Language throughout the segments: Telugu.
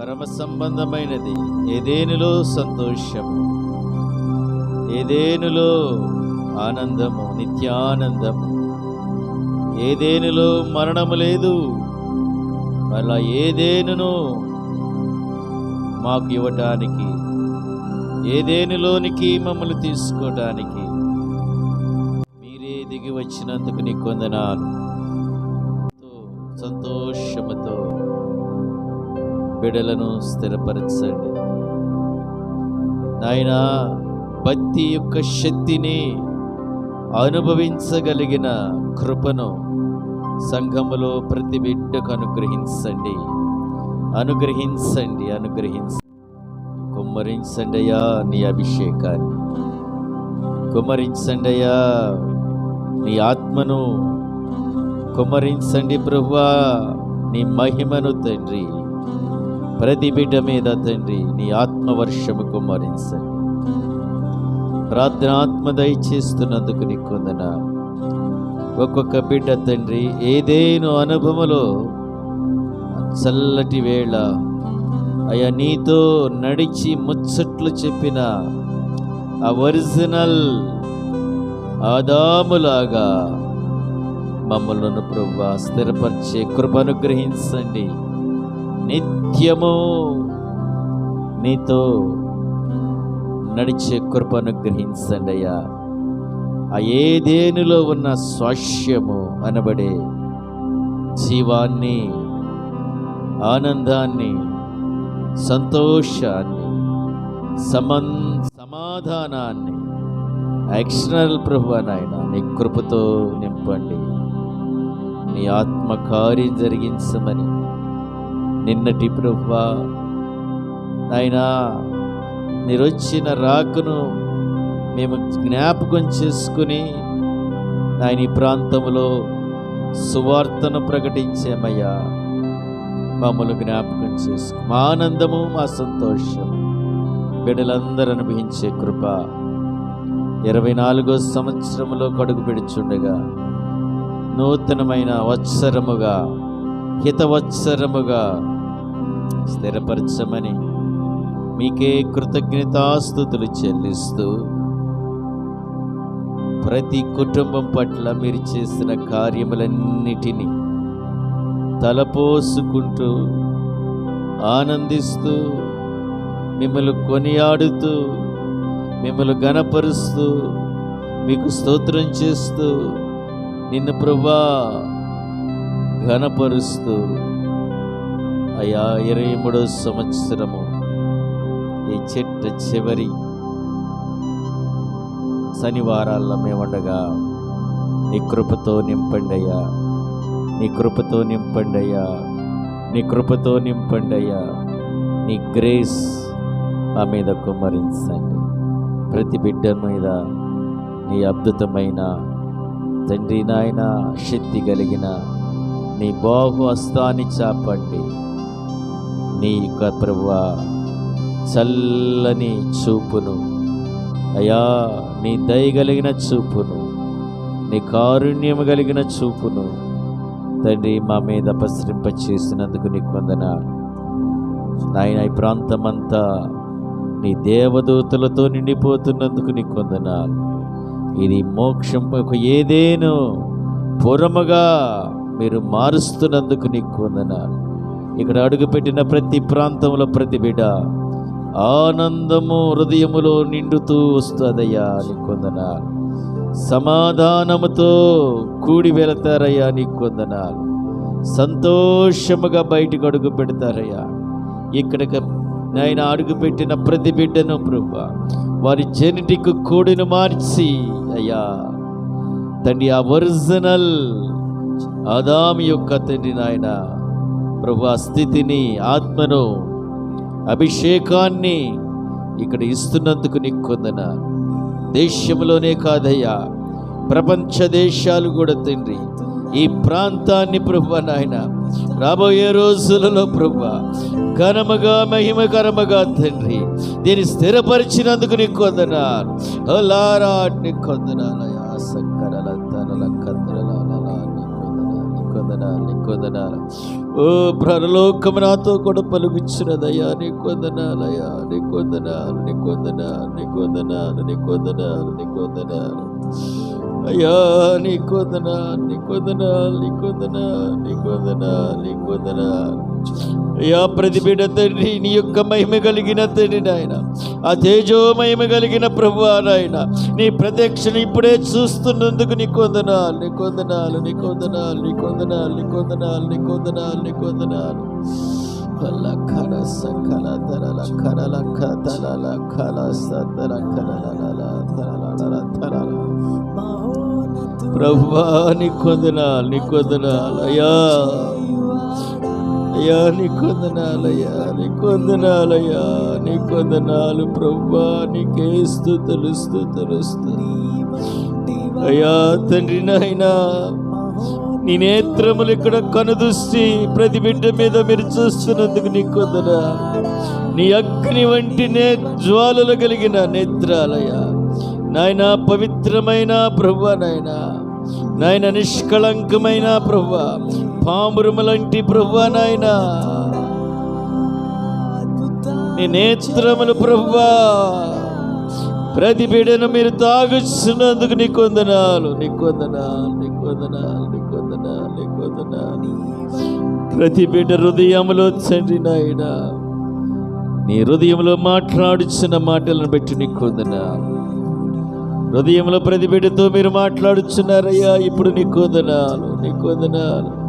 పరమ సంబంధమైనది. ఏదేనిలో సంతోషము? ఏదేనులో ఆనందము? నిత్యానందము? ఏదేనిలో మరణము లేదు? అలా ఏదేనును మాకు ఇవ్వటానికి ఏదేనిలోనికి మమ్మల్ని తీసుకోవటానికి మీరే దిగి వచ్చినందుకు నీకు వందనాలు. సంతోషముతో బిడలను స్థిరపరచండి. నాయన భక్తి యొక్క శక్తిని అనుభవించగలిగిన కృపను సంఘములో ప్రతి బిడ్డకు అనుగ్రహించండి. అనుగ్రహించండి అనుగ్రహించండి కుమ్మరించండి అయ్యా నీ అభిషేకాన్ని. కుమ్మరించండి అయ్యా నీ ఆత్మను. కుమ్మరించండి ప్రభువా నీ మహిమను తండ్రి. ప్రతి బిడ్డ మీద తండ్రి నీ ఆత్మవర్షము కుమ్మరించండి ప్రార్థన ఆత్మ దయచేస్తున్నందుకు నీ కొందన ఒక్కొక్క బిడ్డ తండ్రి ఏదేను అనుభవములో చల్లటి వేళ అయ్యా నీతో నడిచి ముచ్చట్లు చెప్పిన ఆ ఒరిజినల్ ఆదాములాగా మమ్మల్ని ప్రభు స్థిరపరిచే కృప అనుగ్రహించండి. నిత్యము నీతో నడిచే కృపను గ్రహించండి అయ్యా. ఆ ఏదేనులో ఉన్న స్వాస్యము అనబడే జీవాన్ని ఆనందాన్ని సంతోషాన్ని సమన్ సమాధానాన్ని ఎక్స్టర్నల్ ప్రభు నాయన నీ కృపతో నింపండి. నీ ఆత్మ కార్యం జరిగించమని నిన్నటి ప్రభువా నాయనా మీరు వచ్చిన రాకును మేము జ్ఞాపకం చేసుకుని ఆయన ఈ ప్రాంతంలో సువార్తను ప్రకటించామయ్యా. మమ్మల్ని జ్ఞాపకం చేసుకు. మా ఆనందము మా సంతోషం బిడ్డలందరూ అనుభవించే కృప. ఇరవై నాలుగో సంవత్సరంలో కడుగు పెడుచుండగా నూతనమైన వత్సరముగా హితవత్సరముగా స్థిరపరచమని మీకే కృతజ్ఞతాస్థుతులు చెల్లిస్తూ ప్రతి కుటుంబం పట్ల మీరు చేసిన కార్యములన్నిటినీ తలపోసుకుంటూ ఆనందిస్తూ మిమ్మల్ని కొనియాడుతూ మిమ్మల్ని గణపరుస్తూ మీకు స్తోత్రం చేస్తూ నిన్ను ప్రభా ఘనపరుస్తూ అయా ఇరవై మూడో సంవత్సరము ఈ చెట్ట చివరి శనివారాల్లో మేముండగా నీ కృపతో నింపండి అయ్యా నీ కృపతో నింపండి అయ్యా నీ కృపతో నింపండి అయ్యా నీ గ్రేస్ ఆ మీద కుమ్మరించండి. ప్రతి బిడ్డ మీద నీ అద్భుతమైన తండ్రి నాయన శక్తి కలిగిన నీ బాహు హస్తాన్ని చాపండి. నీ యొక్క ప్రభా చల్లని చూపును. అయా నీ దయ కలిగిన చూపును. నీ కారుణ్యము కలిగిన చూపును. తండ్రి మా మీద ప్రసరింప చేసినందుకు నీకు వందనాలు. నాయన ఈ ప్రాంతమంతా నీ దేవదూతలతో నిండిపోతున్నందుకు నీకు వందనాలు. ఇది మోక్షం ఒక ఏదేను పురముగా మీరు మారుస్తున్నందుకు నీకు వందనాలు. ఇక్కడ అడుగుపెట్టిన ప్రతి ప్రాంతంలో ప్రతి బిడ్డ ఆనందము హృదయములో నిండుతూ వస్తుందయ్యా నీకు వందనాలు. సమాధానముతో కూడి వెళతారయ్యా నీకు వందనాలు. సంతోషముగా బయటకు అడుగు పెడతారయ్యా. ఇక్కడికి నాయన అడుగుపెట్టిన ప్రతి బిడ్డను ప్రభు వారి జెనెటిక్ కోడిని మార్చి అయ్యా. తండ్రి ఆ ఒరిజినల్ ఆదాము యొక్క తండ్రి నాయన ప్రభు ఆ స్థితిని ఆత్మను అభిషేకాన్ని ఇక్కడ ఇస్తున్నందుకు నీకు కొందన దేశంలోనే కాదయ్యా ప్రపంచ దేశాలు కూడా తండ్రి. ఈ ప్రాంతాన్ని ప్రభు నాయన రాబోయే రోజులలో ప్రభు ఘనముగా మహిమకరముగా తండ్రి. దీన్ని స్థిరపరిచినందుకు నీకు వందనాలు హోలారా నీకు వందనాలు నీకు వందనాలు ఓ పరలోకము నాతో కూడా పలుకుచ్చినదయ్యా నీ కొందనాలయ్యా నీకు వందనాలు నీకు వందనాలు నీకు వందనాలు నీకు వందనాలు నీకు వందనాలు అయ్యా నీకు వందనాలు నీకు వందనాలు నీకు వందనాలు నీకు వందనాలు నీకు వందనాలు అయ్యా ప్రతిబిడ తండ్రి నీ యొక్క మహిమ కలిగిన తండ్రి నాయన. ఆ తేజో మహిమ కలిగిన ప్రభు నాయన. నీ ప్రత్యక్షణ ఇప్పుడే చూస్తున్నందుకు నీ కొందనాలు నీ కొందనాలు నీ కొందనాలు నీ కొందనాలు నీ కొందనాలు నీ కొందనాలు నీ కొందనాలు. కల కర సకల తరల కరల కతల కల సతల కరల తరల తరల ప్రభువా నీ కొందనాలు నీ కొందనాలు అయ్యా. అయ్యా నీ కొందనాలయ్యా నీ కొందనాలయ్యా నీ కొందనాలు ప్రభువా నీకే స్థుతులు స్థుతులు అయ్యా తండ్రి నాయనా నీ నేత్రములు ఇక్కడ కనుదృష్టి ప్రతి బిడ్డ మీద మీరు చూస్తున్నందుకు నీ కొందన నీ అగ్ని వంటి నే జ్వాలలు కలిగిన నేత్రాలయ నాయన పవిత్రమైన ప్రభు నాయనా నాయన నిష్కళంకమైన ప్రభు పామురుమలంటి ప్రభు నాయన. నీ నేత్రములు ప్రభువా ప్రతి బిడను మీరు తాగుచున్నందుకు నీ కొందనాలు నీ కొందనాలు నీ కొందనాలు నీ కొందనాలు నీ కొందనాలు ప్రతి బిడ్డ హృదయములో తండ్రి నాయన నీ హృదయంలో మాట్లాడుచున్న మాటలను బట్టి నీ కొందనాలు హృదయంలో ప్రతి మీరు మాట్లాడుచున్నారయ్యా. ఇప్పుడు నీ కొందనాలు నీ కొందనాలు.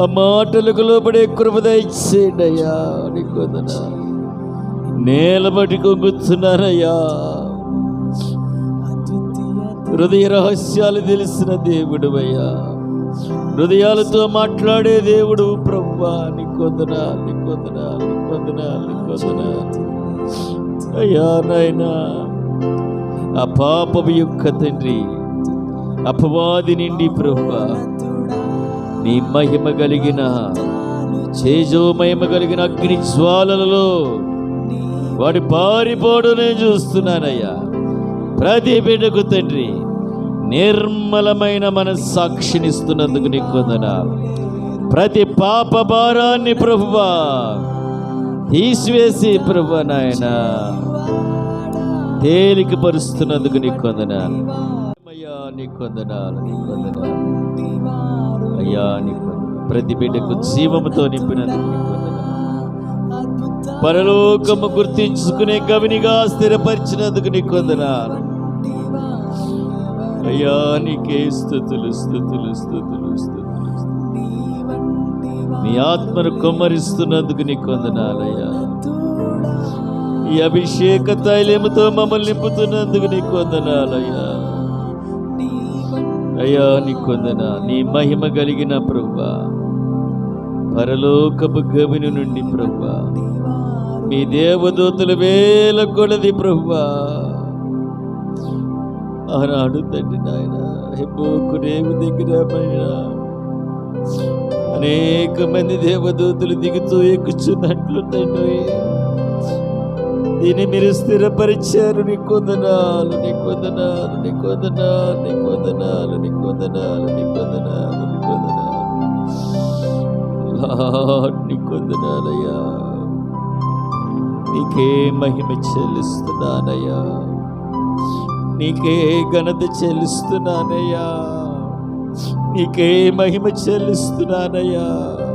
ఆ మాటలకు లోపడే కృపద ఇచ్చేయండి అయ్యా నీ కొందనాలు. నేలబడి కొంగుతున్నారయ్యా. హృదయ రహస్యాలు తెలిసిన దేవుడు అయ్యా. హృదయాలతో మాట్లాడే దేవుడు ప్రవ్వా నీ కొందనా నీ కొందనా నీ కొందనా నీ కొందనా అయ్యా నాయనా. ఆ పాపము యొక్క తండ్రి అపవాది నిండి ప్రభువా నీ మహిమ కలిగిన చేజో మహిమ కలిగిన అగ్ని జ్వాలలలో వాడి పారిపోడు నేను చూస్తున్నానయ్యా. ప్రతి బిడ్డకు తండ్రి నిర్మలమైన మనస్సాక్షినిస్తున్నందుకు నీకు వందనాలు. ప్రతి పాప భారాన్ని ప్రభువా తీసివేసి ప్రభు నాయనా. తేలిక పరుస్తున్నందుకు నీకు వందనాలు. అయ్యా నీకు వందనాలు నీకు వందనాలు. అయ్యా నీకు ప్రతి బిడ్డకు జీవముతో నింపినందుకు పరలోకము గుర్తించుకునే గవినిగా స్థిరపరిచినందుకు నీకు వందనాలు. అయ్యా నీకే స్థుతులు స్థుతులు స్థుతులు స్థుతులు నీ ఆత్మను కొమ్మరిస్తున్నందుకు నీకు వందనాలయ్యా ఈ అభిషేక తైలముతో మమ్మల్ని నింపుతున్నందుకు నీకు వందనాలయ్యా. అయ్యా నీకు వందన నీ మహిమ కలిగిన ప్రభా పరలోకపు గవిని నుండి ప్రభా మీ దేవదూతలు వేల కొలది ప్రభా ఆనాడు తండ్రి నాయన హెబ్బోకు దగ్గర పైన అనేక మంది దేవదూతలు దిగుతూ ఎక్కుచున్నట్లు తండ్రి. దీన్ని మీరు స్థిరపరిచారు. నీ కొందనాలు నీ కొందనాలు నీ కొందనాలు నీ కొందనాలు నీ కొందనాలు నీ కొందనాలు నీ కొందనాలు. నీ కొందనాలయ్యా. నీకే మహిమ చెల్లిస్తున్నానయ్యా. నీకే ఘనత చెల్లిస్తున్నానయ్యా. నీకే మహిమ చెల్లిస్తున్నానయ్యా.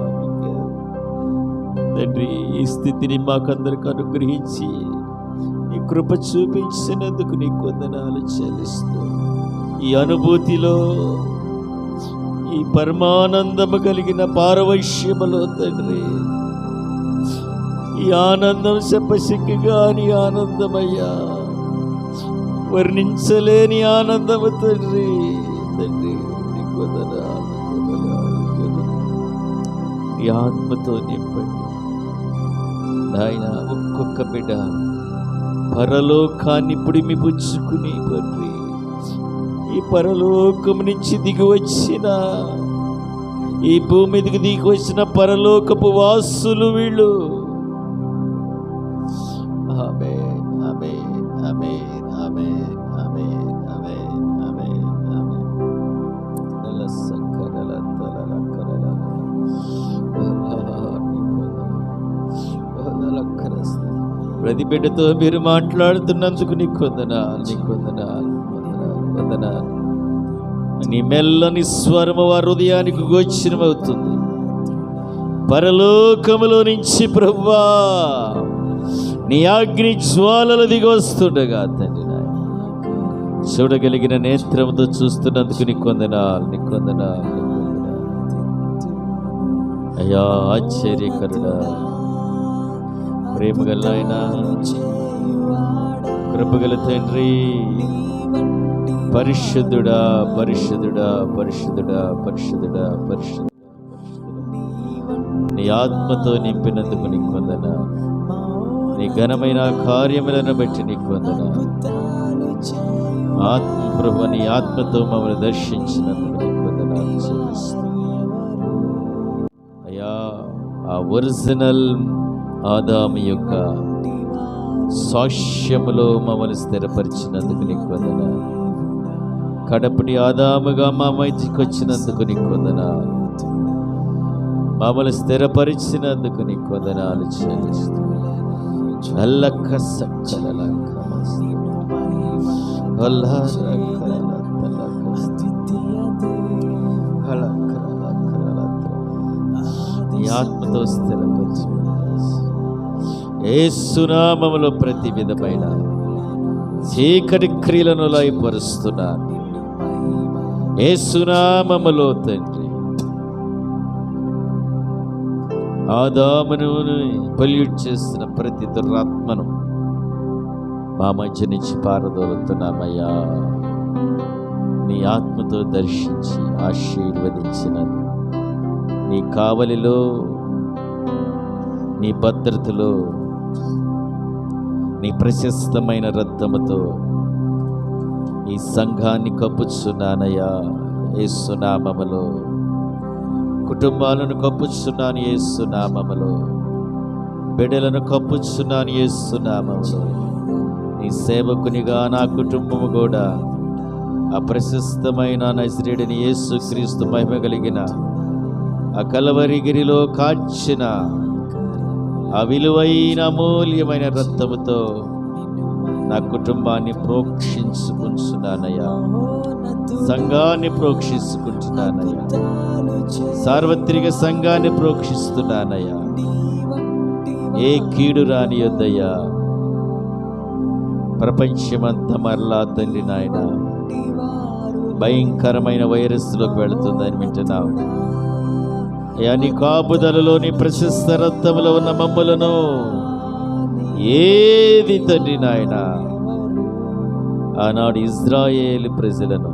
తండ్రి ఈ స్థితిని మాకందరికి అనుగ్రహించి నీ కృప చూపించినందుకు నీ కొందనాలు చెల్లిస్తూ ఈ అనుభూతిలో ఈ పరమానందము కలిగిన పారవైశ్యములో తండ్రి ఈ ఆనందం చెప్పశక్తిగా నీ ఆనందమయ్యా వర్ణించలేని ఆనందము తండ్రి తండ్రి నీ కొందనాలు, కొందనాలు. నీ ఆత్మతో నింపండి నాయన ఒక్కొక్క బిడ్డ పరలోకాన్ని పుడిమిపుచ్చుకుని తండ్రి. ఈ పరలోకం నుంచి దిగి వచ్చిన ఈ భూమి మీదకి దిగి వచ్చిన పరలోకపు వాసులు వీళ్ళు. ప్రతి బిడ్డతో మీరు మాట్లాడుతున్నందుకు నీకు వందనాలు నీకు వందనాలు వందనాలు నీ మెల్లని స్వరము వారి హృదయానికి గోచరమవుతుంది. పరలోకములో నుంచి ప్రభువా నీ అగ్ని జ్వాలలు దిగొస్తుండగా తండ్రి చూడగలిగిన నేత్రంతో చూస్తున్నందుకు నీకు వందనాలు నీకు వందనాలు నీకు వందనాలు. అయ్యా ఆశ్చర్యకరుడా. ప్రేమగల ఆయన కృపగల తండ్రి. పరిశుద్ధుడా పరిశుద్ధుడా పరిశుద్ధుడా పరిశుద్ధుడా పరిశుద్ధుడా. నీ ఆత్మతో నింపినందుకు నీకు వందన. నీ ఘనమైన కార్యములను బట్టి నీకు వందన. ఆత్మ ప్రభు నీ ఆత్మతో మమ్మల్ని దర్శించినందుకు నీకు వందన. అయ్యా ఆ ఒరిజినల్ ఆదాము యొక్క సాక్ష్యములో మమ్మల్ని స్థిరపరిచినందుకు నీకు వందన కడపటి ఆదాముగా మా మధ్యకి వచ్చినందుకు నీకు వందన మమ్మల్ని స్థిరపరిచినందుకు నీకు వందనాలు చెల్లిస్తూ నల్లక్క సచ్చలలక్క ఆత్మతో స్థిరపరిచిన ఏ సునామములో ప్రతి విధమైన చీకటి క్రియలను లయపరుస్తున్నాను ఏ సునామములో తండ్రి. ఆదామును పొల్యూట్ చేస్తున్న ప్రతి దురాత్మను మా మధ్య నుంచి పారదోలుతున్నామయ్యా. నీ ఆత్మతో దర్శించి ఆశీర్వదించిన నీ కావలిలో నీ భద్రతలో నీ ప్రశస్తమైన రక్తముతో ఈ సంఘాన్ని కప్పుచున్నానయ్యా. ఏసునామములో కుటుంబాలను కప్పుచున్నాను ఏసునామములో బిడ్డలను కప్పుచున్నాను ఏసునామములో నీ సేవకునిగా నా కుటుంబము కూడా ఆ ప్రశస్తమైన నజరేడిని యేసు క్రీస్తు మహిమ కలిగిన ఆ కలవరిగిరిలో కాచిన ఆ విలువైన అమూల్యమైన రక్తముతో నా కుటుంబాన్ని ప్రోక్షించుకుంటున్నానయ్యా. సంఘాన్ని ప్రోక్షించుకుంటున్నానయ్యా. సార్వత్రిక సంఘాన్ని ప్రోక్షిస్తున్నానయ్యా. ఏ కీడు రాని యొద్దయ్యా ప్రపంచమంతా మరలా తండ్రి నాయన. భయంకరమైన వైరస్లోకి వెళుతుందని వింటున్నావు. అయ్యా నీ కాపుదలలోని ప్రశస్త రక్తములో ఉన్న మమ్మలను ఏది తండ్రి నాయన? ఆనాడు ఇజ్రాయేల్ ప్రజలను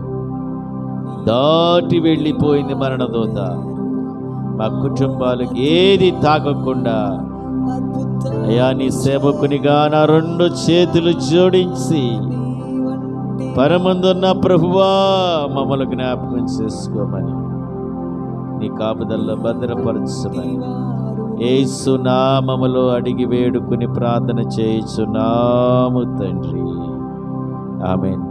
దాటి వెళ్ళిపోయింది మరణదోత. మా కుటుంబాలకు ఏది తాకకుండా అయ్యా నీ సేవకునిగా నా రెండు చేతులు జోడించి పరమందున్న ప్రభువా మమ్మల్ని జ్ఞాపకం చేసుకోమని. నీ కాపుదల్లో భద్రపరచమని. ఏసు నామములో అడిగి వేడుకుని ప్రార్థన చేయుచున్నాము తండ్రి. ఆమెన్.